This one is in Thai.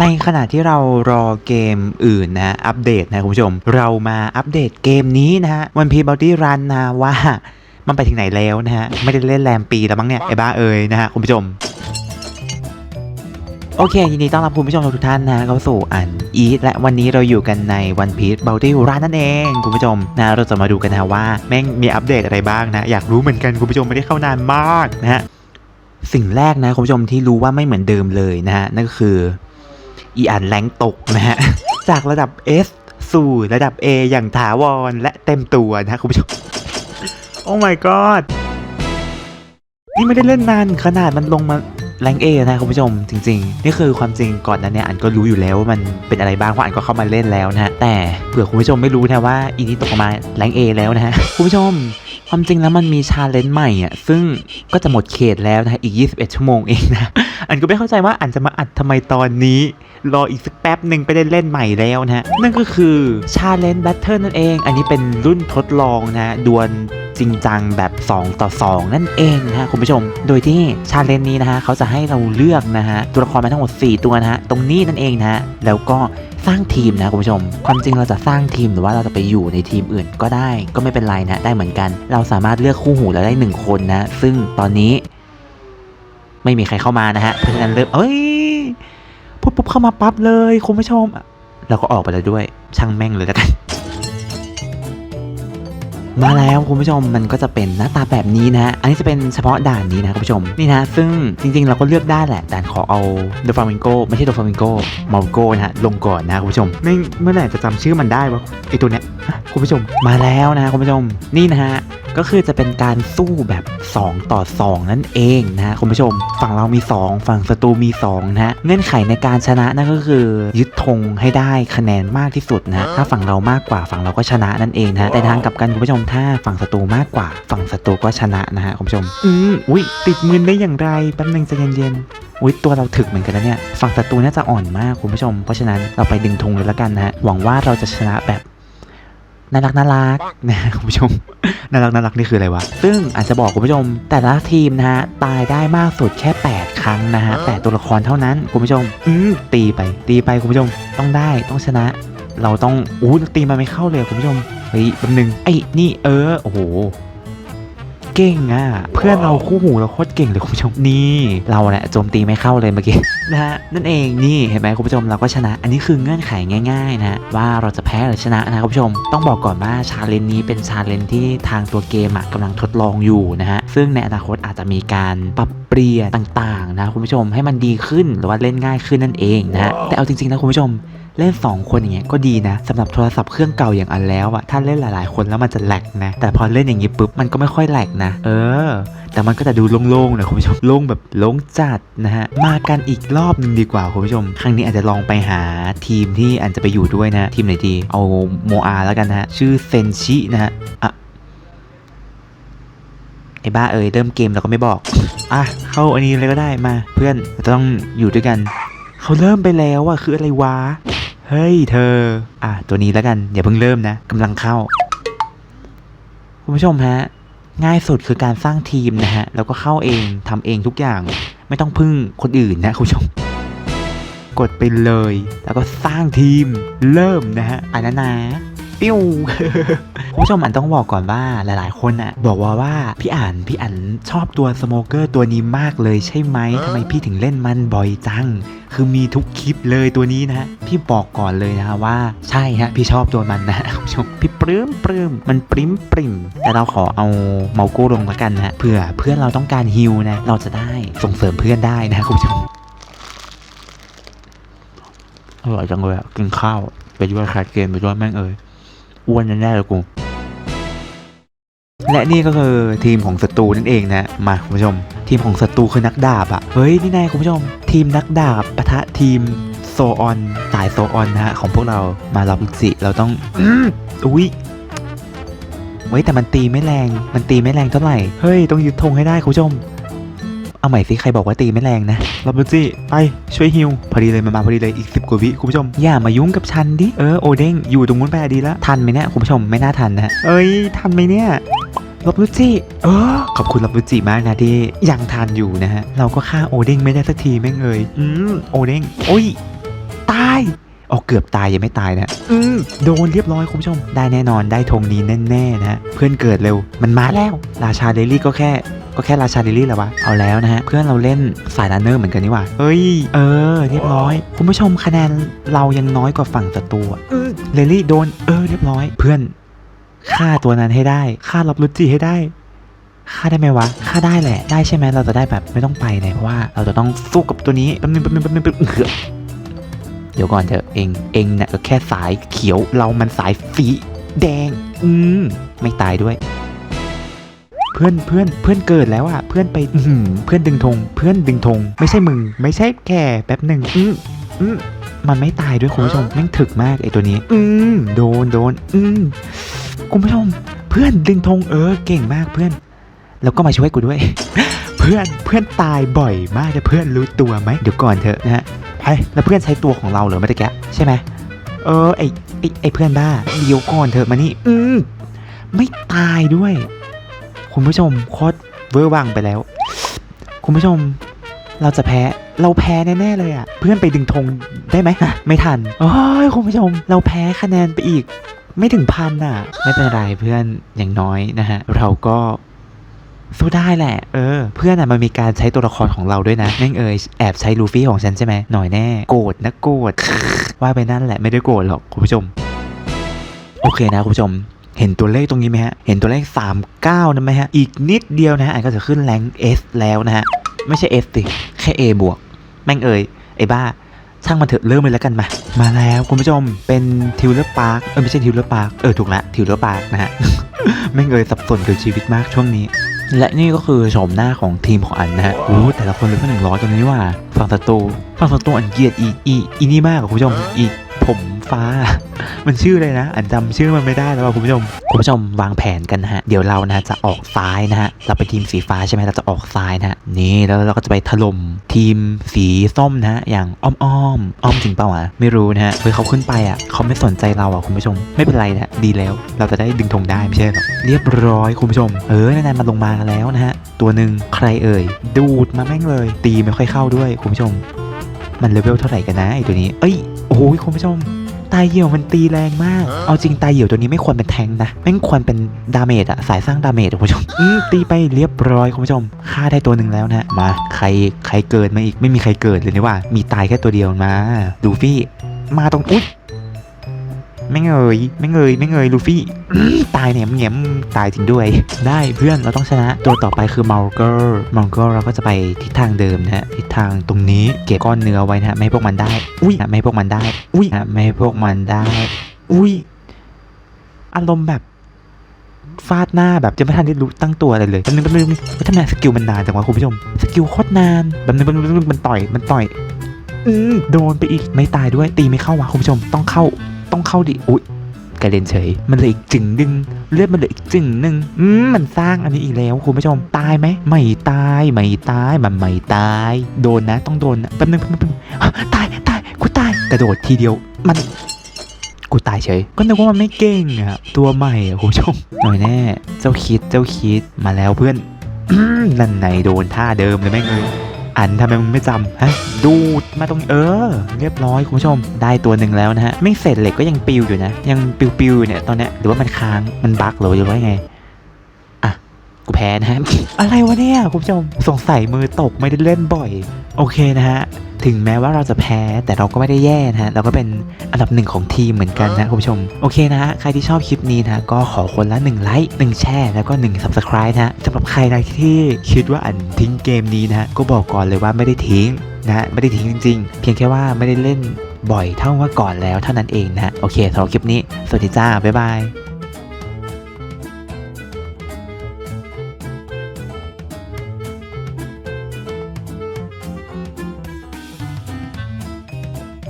ในขณะที่เรารอเกมอื่นนะอัปเดตนะคุณผู้ชม เรามาอัปเดตเกมนี้นะฮะวันพีบอดี้รันนะว่ามันไปถึงไหนแล้วนะฮะ ไม่ได้เล่นแรมปีแล้วมั้งเนี่ย ไอ้บ้าเอ่ยนะฮะ คุณผู้ชม โอเค ยินดีต้อนรับคุณผู้ชมทุกท่านนะเข้าสู่อันอีทและวันนี้เราอยู่กันใน One Piece Bounty Run นั่นเอง คุณผู้ชมนะเราจะมาดูกันนะว่าแม่งมีอัปเดตอะไรบ้างนะ อยากรู้เหมือนกันคุณผู้ชมไม่ได้เข้านานมากนะฮะสิ่งแรกนะคุณผู้ชมที่รู้ว่าไม่เหมือนเดิมเลยนะฮะนั่นก็คือ อีอันแรงตกนะฮะ จากระดับ S สู่ระดับ A อย่างถาวรและเต็มตัวนะคุณผู้ชม โอ้ my god นี่ไม่ได้เล่นนานขนาดมันลงมาแรงเอนะคุณผู้ชมจริงๆ นี่คือความจริงก่อนนั้นเนี่ยอันก็รู้อยู่แล้วว่ามันเป็นอะไรบ้างเพราะอันก็เข้ามาเล่นแล้วนะฮะแต่เผื่อคุณผู้ชมไม่รู้นะว่าอีนี้ตกมาแรงเอแล้วนะฮะคุณผู้ชม ความจริงแล้วมันมีชาเลนจ์ใหม่อะซึ่งก็จะหมดเขตแล้วนะอีก 21 ชั่วโมงเองนะอันก็ไม่เข้าใจว่าอันจะมาอัดทำไมตอนนี้ รออีกสักแป๊บหนึ่งไปเล่นเล่นใหม่แล้วนะนั่นก็คือชาเลนจ์แบทเทิลนั่นเอง อันนี้เป็นรุ่นทดลองนะดวล ริงจังแบบ 2 ต่อ 2 นั่นเองนะฮะคุณผู้ชม โดยที่ Challenge นี้นะฮะเขาจะให้เราเลือกนะฮะตัวละครมาทั้งหมด 4 ตัวนะฮะตรงนี้นั่นเองนะฮะแล้วก็สร้างทีมนะคุณผู้ชม ความจริงเราจะสร้างทีมหรือว่าเราจะไปอยู่ในทีมอื่นก็ได้ ก็ไม่เป็นไรนะได้เหมือนกัน เราสามารถเลือกคู่หูแล้วได้หนึ่งคนนะ ซึ่งตอนนี้ ไม่มีใครเข้ามานะฮะเพราะฉะนั้นเริ่มเอ้ยปุ๊บปุ๊บเข้ามาปั๊บเลยคุณผู้ชมเราก็ออกไปแล้วด้วยช่างแม่งเลยแล้วกัน มาแล้วคุณผู้ชมมันก็จะเป็นหน้าตาแบบนี้นะ อันนี้จะเป็นเฉพาะด่านนี้นะคุณผู้ชมนี่นะซึ่งจริงๆ เราก็เลือกได้แหละด่านขอเอาเดฟามิงโกไม่ใช่เดฟามิงโกมาโกนะฮะลงก่อนนะคุณผู้ชมไม่เมื่อไหร่จะจำชื่อมันได้วะไอตัวเนี้ยคุณผู้ชมมาแล้วนะคุณผู้ชมนี่นะฮะก็คือจะเป็นการสู้แบบ 2 ต่อ 2 นั่นเองนะฮะคุณผู้ชม ฝั่งเรามี 2 ฝั่งศัตรูมี2นะฮะเงื่อนไขในการชนะนั่นก็คือยึดธงให้ได้คะแนนมากที่สุดนะถ้าฝั่งเรามากกว่าฝั่งเราก็ชนะนั่นเองนะฮะแต่ทางกลับกันคุณผู้ชมถ้าฝั่งศัตรูมากกว่า ฝั่งศัตรูก็ชนะนะฮะคุณผู้ชม อืมอุ้ยติดมือได้อย่างไรแป๊บนึงใจเย็นๆอุ้ยตัวเราถึกเหมือนกันนะเนี่ย ฝั่งศัตรูน่าจะอ่อนมากคุณผู้ชม เพราะฉะนั้นเราไปดึงธงเลยละกันนะฮะ หวังว่าเราจะชนะแบบน่ารักน่ารักนะคุณผู้ชมน่ารักน่ารักนี่คืออะไรวะ ซึ่งอาจจะบอกคุณผู้ชม แต่ละทีมนะฮะตายได้มากสุดแค่ 8 ครั้งนะฮะแต่ตัวละครเท่านั้นคุณผู้ชม อืมตีไปตีไปคุณผู้ชมต้องได้ต้องชนะ เราต้องอู้ตีมันไม่เข้าเลยคุณผู้ชมเฮ้ยแป๊บนึงไอ้นี่เออโอ้โหเก่งอะ เพื่อนเราคู่หูเราโคตรเก่งเลยคุณผู้ชมนี่เราเนี่ยโจมตีไม่เข้าเลยเมื่อกี้นะฮะนั่นเองนี่เห็นไหมคุณผู้ชมเราก็ชนะ อันนี้คือเงื่อนไขง่ายๆนะว่าเราจะแพ้หรือชนะนะคุณผู้ชม ต้องบอกก่อนว่าชาเลนจ์นี้เป็นชาเลนจ์ที่ทางตัวเกมอะกำลังทดลองอยู่นะฮะซึ่งในอนาคตอาจจะมีการปรับเปลี่ยนต่างๆนะคุณผู้ชมให้มันดีขึ้นหรือว่าเล่นง่ายขึ้นนั่นเองนะแต่เอาจริงๆนะคุณผู้ชม เล่น 2 คนอย่างเงี้ยก็ดีนะสำหรับโทรศัพท์เครื่องเก่าอย่างอันแล้วอะถ้าเล่นหลาย ๆ คนแล้วมันจะแหลกนะ แต่พอเล่นอย่างงี้ปุ๊บมันก็ไม่ค่อยแหลกนะ เออ แต่มันก็จะดูโล่งๆนะคุณผู้ชมโล่งแบบโล่งจัดนะฮะมากันอีกรอบหนึงดีกว่าคุณผู้ชม ครั้งนี้อาจจะลองไปหาทีมที่อันจะไปอยู่ด้วยนะทีมไหนดีเอาโมอาแล้วกันนะฮะชื่อเซนชินะฮะอะไอ้บ้าเอ้ยเริ่มเกมแล้วก็ไม่บอก อะ เข้าอันนี้เลยก็ได้มา เพื่อนต้องอยู่ด้วยกัน เขาเริ่มไปแล้วอะคืออะไรวะ เฮ้ยเธอ อะตัวนี้แล้วกัน อย่าเพิ่งเริ่มนะกำลังเข้า คุณผู้ชมฮะ ง่ายสุดคือการสร้างทีมนะฮะ แล้วก็เข้าเองทำเองทุกอย่าง ไม่ต้องพึ่งคนอื่นนะคุณผู้ชม กดไปเลย แล้วก็สร้างทีมเริ่มนะฮะอันนั้นนะ ปิ้วคุณผู้ชมอันต้องบอกก่อนว่าหลาย ๆ คนอะ บอกว่าว่าพี่อ่านพี่อ่านชอบตัวสโมเกอร์ตัวนี้มากเลยใช่ไหมทำไมพี่ถึงเล่นมันบ่อยจัง คือมีทุกคลิปเลยตัวนี้นะฮะพี่บอกก่อนเลยนะฮะว่าใช่ฮะพี่ชอบตัวมันนะคุณผู้ชมพี่ปลื้มปลื้มมันปริ้มปริมแต่เราขอเอาเมาโก้ลงละกันนะฮะเผื่อเพื่อนเราต้องการฮิลนะเราจะได้ส่งเสริมเพื่อนได้นะคุณผู้ชมอร่อยจังเลยอะกินข้าวไปด้วยคาดเกมไปด้วยแม่งเอ้ย อ้วนแน่ๆเลยกู และนี่ก็คือทีมของศัตรูนั่นเองนะ มาคุณผู้ชม ทีมของศัตรูคือนักดาบอะ่ะเฮ้ยนี่นายคุณผู้ชม ทีมนักดาบปะทะทีมโซออนสายโซออนนะฮะของพวกเรามารับสิเราต้องอุ้ยเฮ้ยแต่มันตีไม่แรง มันตีไม่แรงเท่าไหร่ เฮ้ย ต้องยึดธงให้ได้คุณผู้ชม เอาใหม่สิใครบอกว่าตีไม่แรงนะรับบุจิไปช่วยฮิวพอดีเลยมันมาพอดีเลยอีกสิบกว่าวิคุณผู้ชม อย่ามายุ่งกับฉันดิ เออโอเด้งอยู่ตรงนู้นไปอะดีแล้วทันไหมเนี่ยคุณผู้ชมไม่น่าทันนะฮะเอ้ยทันไหมเนี่ยลบลุจิเออขอบคุณลบลุจิมากนะที่ยังทานอยู่นะฮะ เราก็ฆ่าโอเด้งไม่ได้สักทีแม่งเอ่ยอืมโอเด้งโอ้ยายออกเกือบตายยังไม่ตายนะอืมโดนเรียบร้อยคุณผู้ชม ได้แน่นอนได้ธงนี้แน่ๆนะฮะเพื่อนเกิดเร็ว มันมาแล้ว ราชาเดลี่ก็แค่ ก็แค่ราชาเดลี่แหละวะ เอาแล้วนะฮะ เพื่อนเราเล่นสายรันเนอร์เหมือนกันนี่หว่า เฮ้ย เออ เรียบร้อย คุณผู้ชมคะแนนเรายังน้อยกว่าฝั่งศัตรูอะอืมเดลี่โดน เออ เรียบร้อย เพื่อนฆ่าตัวนั้นให้ได้ฆ่าลบลุจิให้ได้ฆ่าได้ไหมวะฆ่าได้แหละ ได้ใช่ไหมเราจะได้แบบไม่ต้องไปเลยเพราะว่าเราจะต้องสู้กับตัวนี้แป๊บนึงแป๊บนึงแป๊บนึงแป๊บนึงเดี๋ยวก่อนเถอะเองเองเนี่ยก็แค่สายเขียวเรามันสายสีแดง อืม ไม่ตายด้วย พื่อนเพื่อนเพื่อนเกิดแล้วอะเพื่อนไปอื้อหือเพื่อนดึงธงเพื่อนดึงธงไม่ใช่มึง ไม่ใช่แกแป๊บหนึ่งอืมอืมมันไม่ตายด้วยคุณผู้ชมแม่งถึกมากไอตัวนี้ อืมโดนโดนอืมคุณผู้ชมเพื่อนดึงธงเออเก่งมากเพื่อน แล้วก็มาช่วยกูด้วย เพื่อนเพื่อนตายบ่อยมากแต่เพื่อนรู้ตัวไหมเดี๋ยวก่อนเถอะนะฮะไปแล้วเพื่อนใช้ตัวของเราเหรอเมื่อกี้ใช่ไหมเออไอไอไอเพื่อนบ้าเดี๋ยวก่อนเถอะมานี่อืมไม่ตายด้วย คุณผู้ชมโคตรเวอร์วังไปแล้ว คุณผู้ชมเราจะแพ้เราแพ้แน่ๆเลยอะ เพื่อนไปดึงธงได้ไหมฮะไม่ทันโอ้ยคุณผู้ชม เราแพ้คะแนนไปอีก ไม่ถึงพันอะ ไม่เป็นไรเพื่อนอย่างน้อยนะฮะ เราก็สู้ได้แหละ เออ เพื่อนอะมันมีการใช้ตัวละครของเราด้วยนะแม่งเอยแอบใช้ลูฟี่ของฉันใช่ไหมหน่อยแน่ โกรธนะโกรธว่าไปนั่นแหละไม่ได้โกรธหรอกคุณผู้ชม โอเคนะคุณผู้ชม เห็นตัวเลขตรงนี้ไหมฮะ เห็นตัวเลข 39นะไหมฮะ อีกนิดเดียวนะฮะอันก็จะขึ้นแรง S แล้วนะฮะ ไม่ใช่ S สิแค่ A บวก แม่งเอ่ยไอ้บ้า ช่างมันเถอะเริ่มเลยแล้วกันมา มาแล้วคุณผู้ชมเป็นทิวเลอร์พาร์คเออไม่ใช่ทิวเลอร์พาร์คเออถูกละทิวเลอร์พาร์คนะฮะ แม่งเอ่ยสับสนกับชีวิตมากช่วงนี้และนี่ก็คือโฉมหน้าของทีมของอันนะฮะโอ้แต่ละคนเลยก็หนึ่งร้อยกันเลยนี่หว่า ฝั่งศัตรูฝั่งศัตรูอันเกียดอีอีอีนี่มากคุณผู้ชมอีผม ฟ้า มันชื่ออะไรนะ อันจำชื่อมันไม่ได้แล้วคุณผู้ชม คุณผู้ชมวางแผนกันนะฮะ เดี๋ยวเรานะจะออกซ้ายนะฮะ เราไปนทีมสีฟ้าใช่ไหมเราจะออกซ้ายนะฮะ นี่แล้วเราก็จะไปถล่มทีมสีส้มนะฮะ อย่างอ้อมอ้อมอ้อมจริงเปล่าวะไม่รู้นะฮะเฮ้ยเขาขึ้นไปอะเขาไม่สนใจเราอะคุณผู้ชม ไม่เป็นไรนะฮะดีแล้ว เราจะได้ดึงธงได้ไม่ใช่หรอ เรียบร้อยคุณผู้ชม เออ นานๆมาลงมาแล้วนะฮะ ตัวหนึ่งใครเอ่ย ดูดมาแม่งเลย ตีไม่ค่อยเข้าด้วยคุณผู้ชม มันเลเวลเท่าไหร่กันนะไอตัวนี้ เอ้ย โอ้ยคุณผู้ชม ตายเหี่ยวมันตีแรงมาก เอาจริงตายเหี่ยวตัวนี้ไม่ควรเป็นแทงค์นะแม่งควรเป็นดาเมจอะสายสร้างดาเมจอะคุณผู้ชมอืมตีไปเรียบร้อยคุณผู้ชมฆ่าได้ตัวหนึ่งแล้วนะมาใครใครเกิดมาอีกไม่มีใครเกิดเลยนี่ว่า มีตายแค่ตัวเดียวมาลูฟี่มาตรงอุ๊ย ไม่งเอ่ยไม่งเอ่ยไม่งเอ่ยลูฟี่ตายเนี่ยแง้มตายจริงด้วย ได้เพื่อนเราต้องชนะ ตัวต่อไปคือมัลเกอร์มัลเกอร์เราก็จะไปทิศทางเดิมนะฮะทิศทางตรงนี้เก็บก้อนเนื้อไว้นะฮะไม่ให้พวกมันได้ อุ้ยไม่ให้พวกมันได้ อุ้ยไม่ให้พวกมันได้ อุ้ยอารมณ์แบบฟาดหน้าแบบจะไม่ทันได้รู้ตั้งตัวอะไรเลยแป๊บนึงแป๊บนึงว่าทำไมสกิลมันนานจังวะคุณผู้ชม สกิลโคตรนานแบบนึงแป๊บนึงแป๊บนึงมันต่อย มันต่อย อืมโดนไปอีก ไม่ตายด้วย ตีไม่เข้าวะคุณผู้ชม ต้องเข้า ต้องเข้าดิอุ้ยกระเด็นเฉย มันเลยอีกจึงดึงเลือดมันเลยอีกจึงหนึ่งอืมมันสร้างอันนี้อีกแล้วคุณผู้ชมตายไหมไม่ตายไม่ตายมันไม่ตาย โดนนะ ต้องโดนนะแป๊บนึงแป๊บนึงแป๊บนึงตายตายกูตายกระโดดทีเดียวมันกูตายเฉย ก็นึกว่ามันไม่เก่งอะตัวใหม่อะคุณผู้ชมหน่อยแน่ เจ้าคิดเจ้าคิดมาแล้วเพื่อนอืมนั่นไหนโดนท่าเดิมเลยแม่งเลย อันทำไมมึงไม่จำฮะดูดมาตรงนี้เออ เรียบร้อยคุณผู้ชมได้ตัวหนึ่งแล้วนะฮะไม่เสร็จเหล็กก็ยังปิวอยู่นะ ยังปิวปิวๆอยู่เนี่ยตอนเนี้ยหรือว่ามันค้างมันบั๊กหรือว่าไง กูแพ้นะฮะ อะไรวะเนี่ยคุณผู้ชมสงสัยมือตกไม่ได้เล่นบ่อย โอเคนะฮะ ถึงแม้ว่าเราจะแพ้แต่เราก็ไม่ได้แย่นะฮะ เราก็เป็นอันดับหนึ่งของทีมเหมือนกันนะคุณผู้ชม โอเคนะฮะ ใครที่ชอบคลิปนี้นะก็ขอคนละ1ไลค์1แชร์แล้วก็1 Subscribe นะฮะสำหรับใครนะที่คิดว่าอันทิ้งเกมนี้นะฮะก็บอกก่อนเลยว่าไม่ได้ทิ้งนะฮะไม่ได้ทิ้งจริง ๆ เพียงแค่ว่าไม่ได้เล่นบ่อยเท่าเมื่อก่อนแล้วเท่านั้นเองนะฮะโอเคสำหรับคลิปนี้สวัสดีจ้าบ๊ายบาย